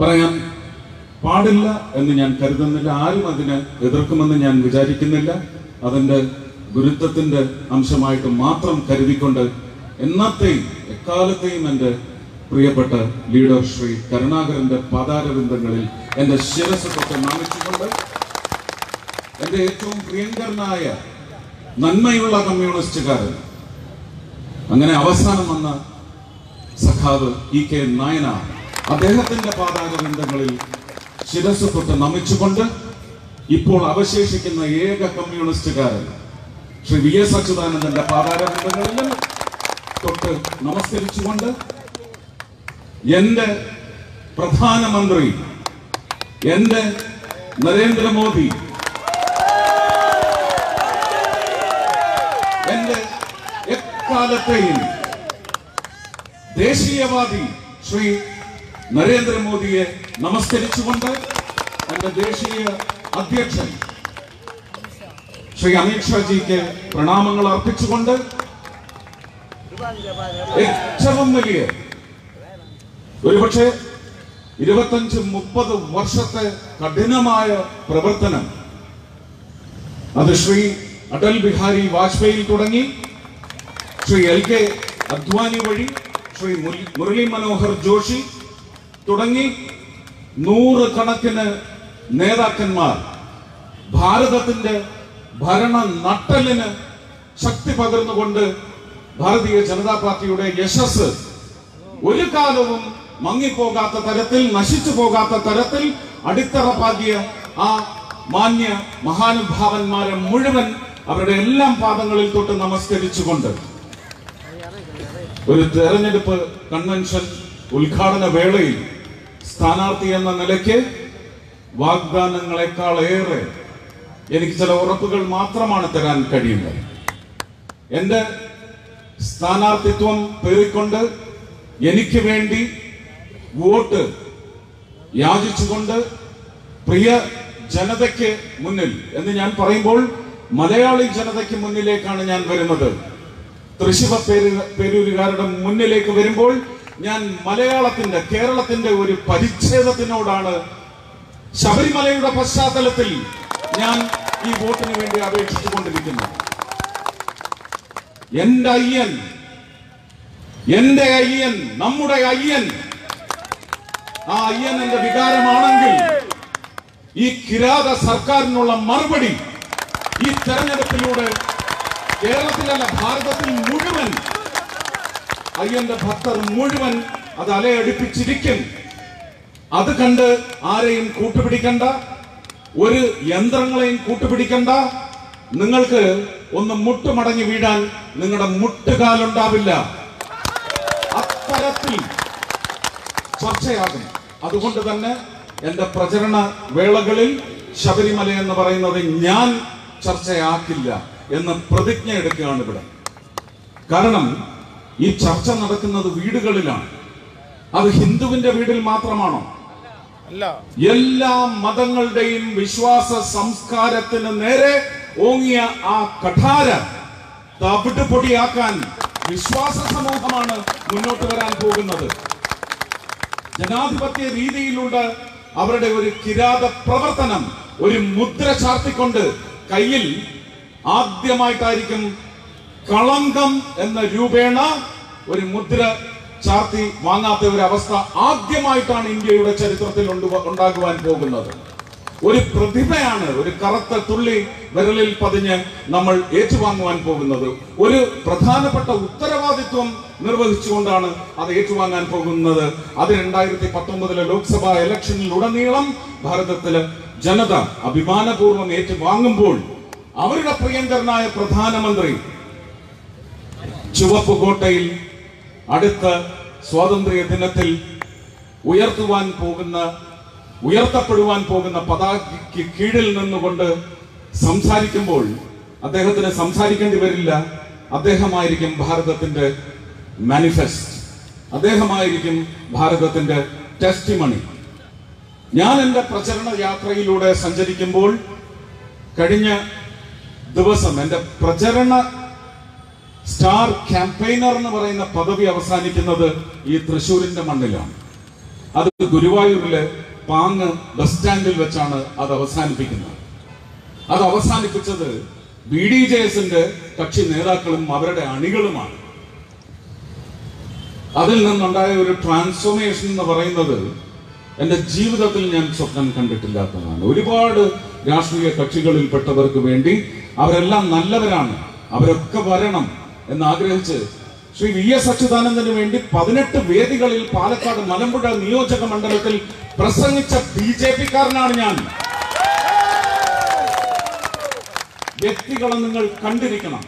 പറയാൻ പാടില്ല എന്ന് ഞാൻ കരുതുന്നില്ല ആരും അതിനെ എതിർക്കുമെന്ന് ഞാൻ വിചാരിക്കുന്നില്ല. അതിന്റെ ഗുരുത്വത്തിന്റെ അംശമായിട്ട് മാത്രം കരുതിക്കൊണ്ട് എന്നത്തെയും എക്കാലത്തെയും എന്റെ പ്രിയപ്പെട്ട ലീഡർ ശ്രീ കരുണാകരന്റെ പാതാരവിന്ദങ്ങളിൽ എന്റെ ശിരസ് തൊട്ട് നമിച്ചുകൊണ്ട് എന്റെ ഏറ്റവും പ്രിയങ്കരനായ നന്മയുള്ള കമ്മ്യൂണിസ്റ്റുകാരൻ അങ്ങനെ അവസാനം വന്ന സഖാവ് ഇ കെ നായനാർ. അദ്ദേഹത്തിന്റെ പാതാരവിന്ദങ്ങളിൽ ശിരസ് തൊട്ട് നമിച്ചുകൊണ്ട് ഇപ്പോൾ അവശേഷിക്കുന്ന ഏക കമ്മ്യൂണിസ്റ്റുകാരൻ ശ്രീ വി എസ് അച്യുതാനന്ദന്റെ പാതാരവിന്ദങ്ങളിൽ തൊട്ട് നമസ്കരിച്ചുകൊണ്ട് എന്റെ പ്രധാനമന്ത്രി എന്റെ നരേന്ദ്രമോദി എന്റെ എക്കാലത്തെയും ദേശീയവാദി ശ്രീ നരേന്ദ്രമോദിയെ നമസ്കരിച്ചുകൊണ്ട് എന്റെ ദേശീയ അധ്യക്ഷൻ ശ്രീ അമിത് ഷാജിക്ക് പ്രണാമങ്ങൾ അർപ്പിച്ചുകൊണ്ട് ഏറ്റവും വലിയ ഒരുപക്ഷെ ഇരുപത്തഞ്ച് മുപ്പത് വർഷത്തെ കഠിനമായ പ്രവർത്തനം അത് ശ്രീ അടൽ ബിഹാരി വാജ്പേയി തുടങ്ങി ശ്രീ എൽ കെ അദ്വാനി വഴി ശ്രീ മുരളി- മുരളി മനോഹർ ജോഷി തുടങ്ങി നൂറ് കണക്കിന് നേതാക്കന്മാർ ഭാരതത്തിന്റെ ഭരണ നട്ടലിന് ശക്തി പകർന്നുകൊണ്ട് ഭാരതീയ ജനതാ പാർട്ടിയുടെ യശസ് ഒരു കാലവും മങ്ങിപ്പോകാത്ത തരത്തിൽ നശിച്ചു പോകാത്ത തരത്തിൽ അടിത്തറ പാകിയ ആ മാന്യ മഹാനുഭാവന്മാരെ മുഴുവൻ അവരുടെ എല്ലാം പാദങ്ങളിൽ തൊട്ട് നമസ്കരിച്ചുകൊണ്ട് ഒരു തെരഞ്ഞെടുപ്പ് കൺവെൻഷൻ ഉദ്ഘാടന വേളയിൽ സ്ഥാനാർത്ഥി എന്ന നിലയ്ക്ക് വാഗ്ദാനങ്ങളെക്കാൾ ഏറെ എനിക്ക് ചില ഉറപ്പുകൾ മാത്രമാണ് തരാൻ കഴിയുന്നത്. എന്റെ സ്ഥാനാർത്ഥിത്വം പേറിക്കൊണ്ട് എനിക്ക് വേണ്ടി വോട്ട് യാചിച്ചുകൊണ്ട് പ്രിയ ജനതയ്ക്ക് മുന്നിൽ എന്ന് ഞാൻ പറയുമ്പോൾ മലയാളി ജനതയ്ക്ക് മുന്നിലേക്കാണ് ഞാൻ വരുന്നത്. തൃശിവ പേര് പേരൂരുകാരുടെ മുന്നിലേക്ക് വരുമ്പോൾ ഞാൻ മലയാളത്തിന്റെ കേരളത്തിന്റെ ഒരു പരിച്ഛേദത്തിനോടാണ് ശബരിമലയുടെ പശ്ചാത്തലത്തിൽ ഞാൻ ഈ വോട്ടിന് വേണ്ടി അപേക്ഷിച്ചു കൊണ്ടിരിക്കുന്നത് എന്റെ അയ്യൻ എന്റെ അയ്യൻ നമ്മുടെ അയ്യൻ ആ അയ്യൻ എന്റെ വികാരമാണെങ്കിൽ ഈ കിരാത സർക്കാരിനുള്ള മറുപടി ഈ തെരഞ്ഞെടുപ്പിലൂടെ കേരളത്തിലല്ല ഭാരതത്തിൽ മുഴുവൻ അയ്യന്റെ ഭക്തർ മുഴുവൻ അത് അലയടിപ്പിച്ചിരിക്കും. അത് കണ്ട് ആരെയും കൂട്ടുപിടിക്കണ്ട ഒരു യന്ത്രങ്ങളെയും കൂട്ടുപിടിക്കണ്ട. നിങ്ങൾക്ക് ഒന്ന് മുട്ടുമടങ്ങി വീഴാൻ നിങ്ങളുടെ മുട്ടുകാലുണ്ടാവില്ല. അത്തരത്തിൽ ചർച്ചയാകും അതുകൊണ്ട് തന്നെ എന്റെ പ്രചരണ വേളകളിൽ ശബരിമല എന്ന് പറയുന്നത് ഞാൻ ചർച്ചയാക്കില്ല എന്ന് പ്രതിജ്ഞ എടുക്കുകയാണ് ഇവിടെ. കാരണം ഈ ചർച്ച നടക്കുന്നത് വീടുകളിലാണ്. അത് ഹിന്ദുവിന്റെ വീടിൽ മാത്രമാണോ? അല്ല. എല്ലാ മതങ്ങളുടെയും വിശ്വാസ സംസ്കാരത്തിന് നേരെ ഓങ്ങിയ ആ കഠാര തവിട്ട് പൊടിയാക്കാൻ വിശ്വാസ സമൂഹമാണ് മുന്നോട്ട് വരാൻ പോകുന്നത്. ജനാധിപത്യ രീതിയിലുള്ള അവരുടെ ഒരു കിരാത പ്രവർത്തനം ഒരു മുദ്ര ചാർത്തിക്കൊണ്ട് കയ്യിൽ ആദ്യമായിട്ടായിരിക്കും കളങ്കം എന്ന രൂപേണ ഒരു മുദ്ര ചാർത്തി വാങ്ങാത്ത ഒരു അവസ്ഥ ആദ്യമായിട്ടാണ് ഇന്ത്യയുടെ ചരിത്രത്തിൽ ഉണ്ടാകുവാൻ പോകുന്നത്. ഒരു പ്രതിഭയാണ് ഒരു കറുത്ത തുള്ളി വിരലിൽ പതിഞ്ഞ് നമ്മൾ ഏറ്റുവാങ്ങുവാൻ പോകുന്നത്. ഒരു പ്രധാനപ്പെട്ട ഉത്തരവാദിത്വം നിർവഹിച്ചുകൊണ്ടാണ് അത് ഏറ്റുവാങ്ങാൻ പോകുന്നത്. അത് രണ്ടായിരത്തി പത്തൊമ്പതിലെ ലോക്സഭാ ഇലക്ഷനിൽ ഉടനീളം ഭാരതത്തിലെ ജനത അഭിമാനപൂർവം ഏറ്റുവാങ്ങുമ്പോൾ അവരുടെ പ്രിയങ്കരനായ പ്രധാനമന്ത്രി ചുവപ്പ് കോട്ടയിൽ അടുത്ത സ്വാതന്ത്ര്യ ദിനത്തിൽ ഉയർത്തുവാൻ പോകുന്ന ഉയർത്തപ്പെടുവാൻ പോകുന്ന പതാകയ്ക്ക് കീഴിൽ നിന്നുകൊണ്ട് സംസാരിക്കുമ്പോൾ അദ്ദേഹത്തിന് സംസാരിക്കേണ്ടി വരില്ല. അദ്ദേഹമായിരിക്കും ഭാരതത്തിന്റെ മാനിഫെസ്റ്റ് അദ്ദേഹമായിരിക്കും ഭാരതത്തിന്റെ ടെസ്റ്റിമണി ഞാൻ എന്റെ പ്രചരണ യാത്രയിലൂടെ സഞ്ചരിക്കുമ്പോൾ കഴിഞ്ഞ ദിവസം എന്റെ പ്രചരണ സ്റ്റാർ ക്യാമ്പയിനർ എന്ന് പറയുന്ന പദവി അവസാനിക്കുന്നത് ഈ തൃശൂരിന്റെ മണ്ണിലാണ്. അത് ഗുരുവായൂരിലെ പാങ് ബസ് സ്റ്റാൻഡിൽ വെച്ചാണ് അത് അവസാനിപ്പിക്കുന്നത്. അത് അവസാനിപ്പിച്ചത് ബി ഡി ജെ എസിന്റെ കക്ഷി നേതാക്കളും അവരുടെ അണികളുമാണ്. അതിൽ നിന്നുണ്ടായ ഒരു ട്രാൻസ്ഫോർമേഷൻ എന്ന് പറയുന്നത് എന്റെ ജീവിതത്തിൽ ഞാൻ സ്വപ്നം കണ്ടിട്ടില്ലാത്തതാണ്. ഒരുപാട് രാഷ്ട്രീയ കക്ഷികളിൽപ്പെട്ടവർക്ക് വേണ്ടി അവരെല്ലാം നല്ലവരാണ്. അവരൊക്കെ വരണം. എന്ന് ആഗ്രഹിച്ച് ശ്രീ വി എസ് അച്യുതാനന്ദന് വേണ്ടി പതിനെട്ട് വേദികളിൽ പാലക്കാട് മലമ്പുഴ നിയോജക മണ്ഡലത്തിൽ പ്രസംഗിച്ച ബി ജെ പിക്കാരനാണ് ഞാൻ. വ്യക്തികളെ നിങ്ങൾ കണ്ടിരിക്കണം.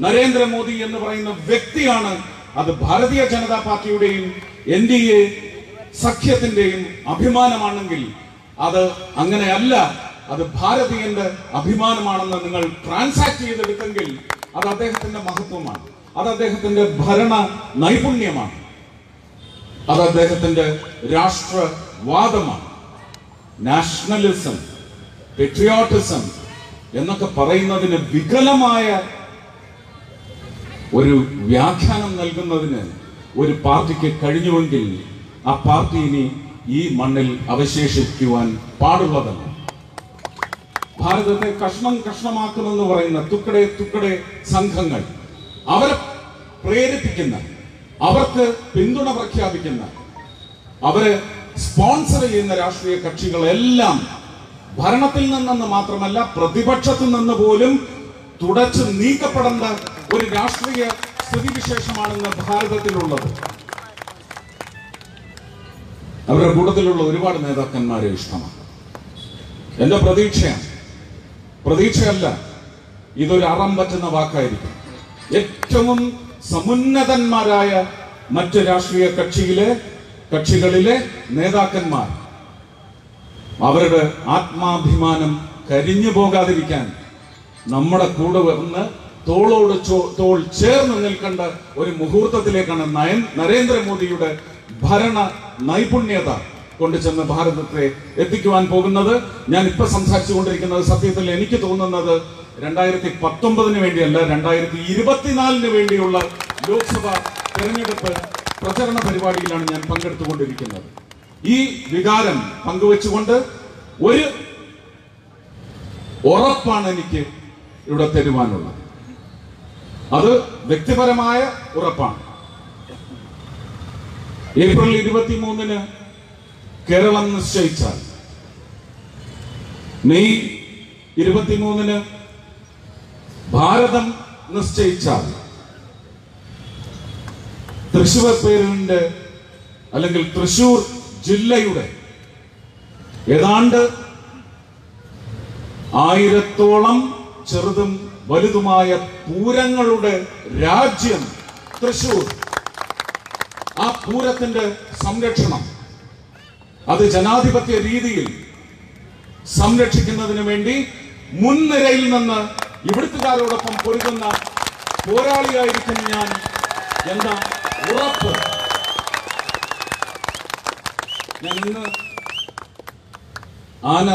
നരേന്ദ്രമോദി എന്ന് പറയുന്ന വ്യക്തിയാണ് അത് ഭാരതീയ ജനതാ പാർട്ടിയുടെയും എൻ ഡി എ സഖ്യത്തിന്റെയും അഭിമാനമാണെങ്കിൽ അത് അങ്ങനെയല്ല. അത് ഭാരതീയന്റെ അഭിമാനമാണെന്ന് നിങ്ങൾ ട്രാൻസാക്ട് ചെയ്തെടുത്തെങ്കിൽ അത് അദ്ദേഹത്തിന്റെ മഹത്വമാണ്. അത് അദ്ദേഹത്തിന്റെ ഭരണ നൈപുണ്യമാണ്. അത് അദ്ദേഹത്തിന്റെ രാഷ്ട്രവാദമാണ്. നാഷണലിസം പെട്രിയോട്ടിസം എന്നൊക്കെ പറയുന്നതിന് വികലമായ ഒരു വ്യാഖ്യാനം നൽകുന്നതിന് ഒരു പാർട്ടിക്ക് കഴിഞ്ഞുവെങ്കിൽ ആ പാർട്ടി ഇനി ഈ മണ്ണിൽ അവശേഷിക്കുവാൻ പാടുള്ളതല്ല. ഭാരതത്തെ കഷ്ണം കഷ്ണമാക്കുമെന്ന് പറയുന്ന തുക്കടെ തുക്കടെ സംഘങ്ങൾ അവരെ പ്രേരിപ്പിക്കുന്ന അവർക്ക് പിന്തുണ പ്രഖ്യാപിക്കുന്ന അവരെ സ്പോൺസർ ചെയ്യുന്ന രാഷ്ട്രീയ കക്ഷികളെല്ലാം ഭരണത്തിൽ നിന്നെന്ന് മാത്രമല്ല പ്രതിപക്ഷത്തിൽ നിന്ന് പോലും തുടച്ചു നീക്കപ്പെടേണ്ട ഒരു രാഷ്ട്രീയ സ്ഥിതിവിശേഷമാണെന്ന് ഭാരതത്തിലുള്ളത്. അവരുടെ കൂട്ടത്തിലുള്ള ഒരുപാട് നേതാക്കന്മാരെ ഇഷ്ടമാണ്. എന്റെ പ്രതീക്ഷയാണ് പ്രതീക്ഷയല്ല. ഇതൊരു അറം പറ്റുന്ന വാക്കായിരിക്കും. ഏറ്റവും സമുന്നതന്മാരായ മറ്റ് രാഷ്ട്രീയ കക്ഷിയിലെ കക്ഷികളിലെ നേതാക്കന്മാർ അവരുടെ ആത്മാഭിമാനം കരിഞ്ഞു പോകാതിരിക്കാൻ നമ്മുടെ കൂടെ വന്ന് തോളോട് തോൾ ചേർന്ന് നിൽക്കേണ്ട ഒരു മുഹൂർത്തത്തിലേക്കാണ് നയൻ നരേന്ദ്രമോദിയുടെ ഭരണ നൈപുണ്യത. കൊണ്ടുചെന്ന് ഭാരതത്തെ എത്തിക്കുവാൻ പോകുന്നത്. ഞാൻ ഇപ്പൊ സംസാരിച്ചുകൊണ്ടിരിക്കുന്നത് സത്യത്തിൽ എനിക്ക് തോന്നുന്നത് രണ്ടായിരത്തി പത്തൊമ്പതിന് വേണ്ടിയല്ല രണ്ടായിരത്തി ഇരുപത്തിനാലിന് വേണ്ടിയുള്ള ലോക്സഭാ തെരഞ്ഞെടുപ്പ് പ്രചരണ പരിപാടിയിലാണ് ഞാൻ പങ്കെടുത്തുകൊണ്ടിരിക്കുന്നത്. ഈ വികാരം പങ്കുവെച്ചുകൊണ്ട് ഒരു ഉറപ്പാണ് എനിക്ക് ഇവിടെ തരുവാനുള്ളത്. അത് വ്യക്തിപരമായ ഉറപ്പാണ്. ഏപ്രിൽ ഇരുപത്തിമൂന്നിന് കേരളം നിശ്ചയിച്ചാൽ. മെയ് ഇരുപത്തിമൂന്നിന് ഭാരതം നിശ്ചയിച്ചാൽ തൃശൂർ പേരിന്റെ അല്ലെങ്കിൽ തൃശൂർ ജില്ലയുടെ ഏതാണ്ട് ആയിരത്തോളം ചെറുതും വലുതുമായ പൂരങ്ങളുടെ രാജ്യം തൃശൂർ ആ പൂരത്തിന്റെ സംരക്ഷണം അത് ജനാധിപത്യ രീതിയിൽ സംരക്ഷിക്കുന്നതിന് വേണ്ടി മുൻനിരയിൽ നിന്ന് ഇവിടുത്തുകാരോടൊപ്പം പൊരുതുന്ന പോരാളിയായിരിക്കും ഞാൻ എന്ന ഉറപ്പ്. ഞാൻ ഇന്ന് ആന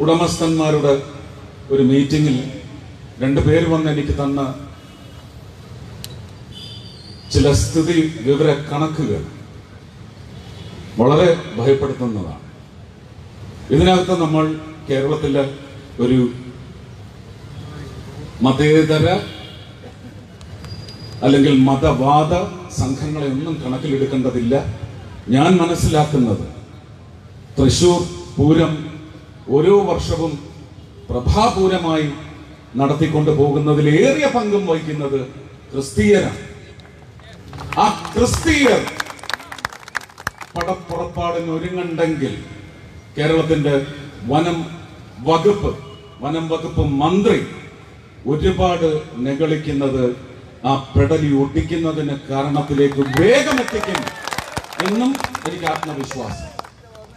ഉടമസ്ഥന്മാരുടെ ഒരു മീറ്റിംഗിൽ രണ്ടു പേര് വന്ന് എനിക്ക് തന്ന ചില സ്ഥിതി വിവര കണക്കുകൾ വളരെ ഭയപ്പെടുത്തുന്നതാണ്. ഇതിനകത്ത് നമ്മൾ കേരളത്തിലെ ഒരു മതേതര അല്ലെങ്കിൽ മതവാദ സംഘങ്ങളെ ഒന്നും കണക്കിലെടുക്കേണ്ടതില്ല. ഞാൻ മനസ്സിലാക്കുന്നത് തൃശൂർ പൂരം ഓരോ വർഷവും പ്രഭാപൂരമായി നടത്തിക്കൊണ്ടു പോകുന്നതിൽ ഏറിയ പങ്കും വഹിക്കുന്നത് ക്രിസ്തീയരാണ്. ആ ക്രിസ്തീയർ പടപ്പുറപ്പാടിന് ഒരുങ്ങണ്ടെങ്കിൽ കേരളത്തിന്റെ വനം വകുപ്പ് വനം വകുപ്പ് മന്ത്രി ഒരുപാട് നെകളിക്കുന്നത് ആ പെടലി ഒട്ടിക്കുന്നതിന് കാരണത്തിലേക്ക് വേഗം എത്തിക്കും എന്നും എനിക്ക് ആത്മവിശ്വാസം.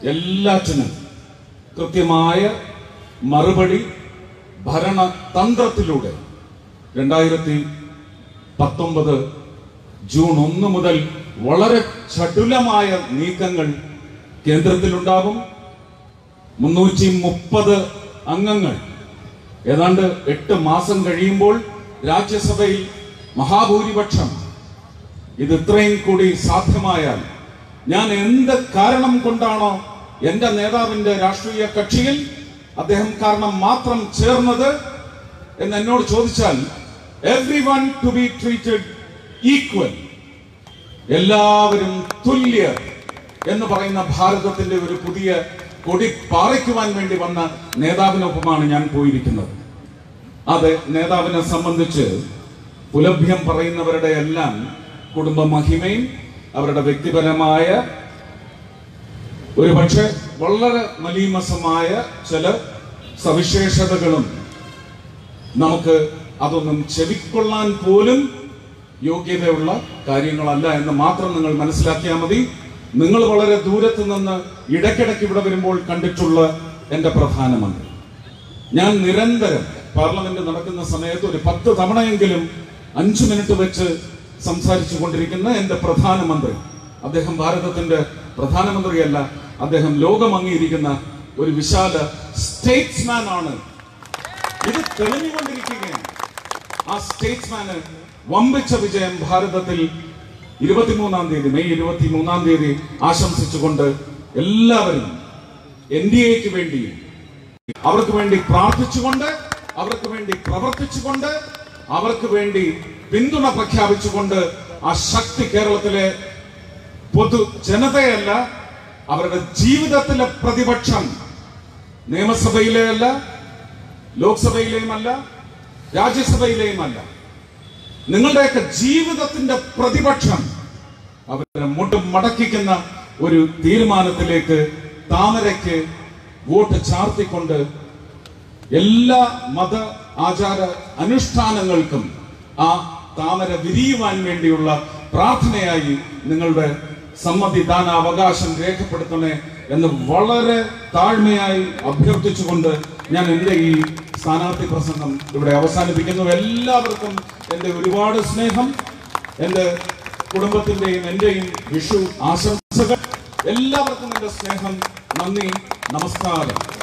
എല്ലാറ്റിനും കൃത്യമായ മറുപടി ഭരണതന്ത്രത്തിലൂടെ രണ്ടായിരത്തി പത്തൊമ്പത് ജൂൺ ഒന്ന് മുതൽ വളരെ ചടുലമായ നീക്കങ്ങൾ കേന്ദ്രത്തിലുണ്ടാകും മുന്നൂറ്റി മുപ്പത് അംഗങ്ങൾ. ഏതാണ്ട് എട്ട് മാസം കഴിയുമ്പോൾ രാജ്യസഭയിൽ മഹാഭൂരിപക്ഷം. ഇത് ഇത്രയും കൂടി സാധ്യമായാൽ ഞാൻ എന്ത് കാരണം കൊണ്ടാണോ എന്റെ നേതാവിന്റെ രാഷ്ട്രീയ കക്ഷിയിൽ അദ്ദേഹം കാരണം മാത്രം ചേർന്നത്? എന്ന് എന്നോട് ചോദിച്ചാൽ everyone to be treated equal എല്ലാവരും തുല്യർ എന്ന് പറയുന്ന ഭാരതത്തിന്റെ ഒരു പുതിയ കൊടി പാറിക്കുവാൻ വേണ്ടി വന്ന നേതാവിനൊപ്പമാണ് ഞാൻ പോയിരിക്കുന്നത്. അത് നേതാവിനെ സംബന്ധിച്ച് പുലഭ്യം പറയുന്നവരുടെ എല്ലാം കുടുംബ മഹിമയും അവരുടെ വ്യക്തിപരമായ ഒരുപക്ഷെ വളരെ മലീമസമായ ചില സവിശേഷതകളും നമുക്ക് അതൊന്നും ചെവിക്കൊള്ളാൻ പോലും യോഗ്യതയുള്ള കാര്യങ്ങളല്ല എന്ന് മാത്രം നിങ്ങൾ മനസ്സിലാക്കിയാൽ മതി. നിങ്ങൾ വളരെ ദൂരത്ത് നിന്ന് ഇടയ്ക്കിടയ്ക്ക് ഇവിടെ വരുമ്പോൾ കണ്ടിട്ടുള്ള എന്റെ പ്രധാനമന്ത്രി ഞാൻ നിരന്തരം പാർലമെന്റ് നടക്കുന്ന സമയത്ത് ഒരു പത്ത് തവണയെങ്കിലും അഞ്ചു മിനിറ്റ് വെച്ച് സംസാരിച്ചു കൊണ്ടിരിക്കുന്ന എന്റെ പ്രധാനമന്ത്രി അദ്ദേഹം ഭാരതത്തിന്റെ പ്രധാനമന്ത്രിയല്ല അദ്ദേഹം ലോകം അംഗീകരിക്കുന്ന ഒരു വിശാല സ്റ്റേറ്റ്സ്മാൻ ആണ്. ഇത് തെളിഞ്ഞുകൊണ്ടിരിക്കുകയാണ്. ആ സ്റ്റേറ്റ്സ്മാന് വമ്പിച്ച വിജയം ഭാരതത്തിൽ ഇരുപത്തിമൂന്നാം തീയതി മെയ് ഇരുപത്തിമൂന്നാം തീയതി ആശംസിച്ചുകൊണ്ട് എല്ലാവരും എൻ ഡി എക്ക് വേണ്ടി അവർക്ക് വേണ്ടി പ്രാർത്ഥിച്ചുകൊണ്ട് അവർക്ക് വേണ്ടി പ്രവർത്തിച്ചുകൊണ്ട് അവർക്ക് വേണ്ടി പിന്തുണ പ്രഖ്യാപിച്ചുകൊണ്ട് ആ ശക്തി കേരളത്തിലെ പൊതു ജനതയല്ല അവരുടെ ജീവിതത്തിലെ പ്രതിപക്ഷം നിയമസഭയിലെ അല്ല ലോക്സഭയിലെയും അല്ല രാജ്യസഭയിലെയും അല്ല നിങ്ങളുടെയൊക്കെ ജീവിതത്തിന്റെ പ്രതിപക്ഷം അവരെ മുട്ടും മടക്കിക്കുന്ന ഒരു തീരുമാനത്തിലേക്ക് താമരയ്ക്ക് വോട്ട് ചാർത്തിക്കൊണ്ട് എല്ലാ മത ആചാര അനുഷ്ഠാനങ്ങൾക്കും ആ താമര വിരിയുവാൻ വേണ്ടിയുള്ള പ്രാർത്ഥനയായി നിങ്ങളുടെ സമ്മതിദാന അവകാശം രേഖപ്പെടുത്തണേ എന്ന് വളരെ താഴ്മയായി അഭ്യർത്ഥിച്ചുകൊണ്ട് ഞാൻ എന്റെ ഈ സ്ഥാനാർത്ഥി പ്രസംഗം ഇവിടെ അവസാനിപ്പിക്കുന്നു. എല്ലാവർക്കും എന്റെ ഒരുപാട് സ്നേഹം എന്റെ കുടുംബത്തിന്റെയും എന്റെയും വിഷു ആശംസകൾ. എല്ലാവർക്കും എന്റെ സ്നേഹം നന്ദി നമസ്കാരം.